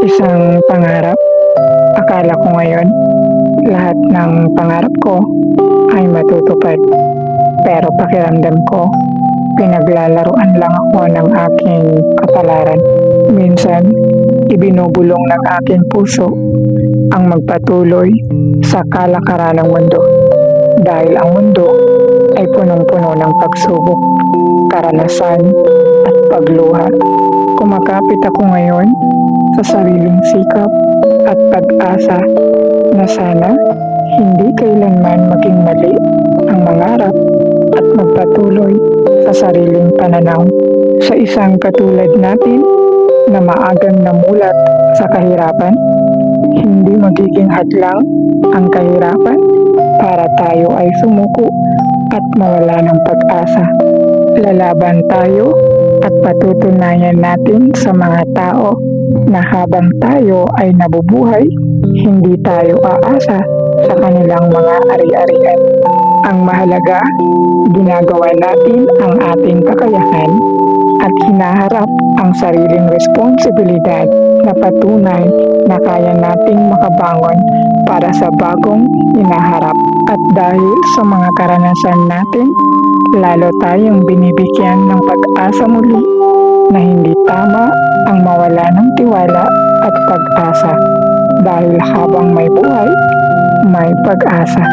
Isang pangarap. Akala ko ngayon, lahat ng pangarap ko ay matutupad. Pero pakiramdam ko, pinaglalaruan lang ako ng aking kapalaran. Minsan, ibinubulong ng aking puso ang magpatuloy sa kalakaran ng mundo. Dahil ang mundo ay punong-puno ng pagsubok, karanasan at pagluha. Kumakapit ako ngayon sa sariling sikap at pag-asa na sana hindi kailanman maging mali ang mangarap at magpatuloy sa sariling pananaw. Sa isang katulad natin na maagang namulat sa kahirapan, hindi magiging hadlang ang kahirapan para tayo ay sumuko at mawala ng pag-asa. Lalaban tayo at patutunayan natin sa mga tao na habang tayo ay nabubuhay, hindi tayo aasa sa kanilang mga ari-arian. Ang mahalaga, ginagawa natin ang ating kakayahan at hinaharap ang sariling responsibilidad na patunay na kaya nating makabangon para sa bagong hinaharap. At dahil sa mga karanasan natin, lalo tayong binibigyan ng pag-asa muli na hindi tama ang mawala ng tiwala at pag-asa dahil habang may buhay, may pag-asa.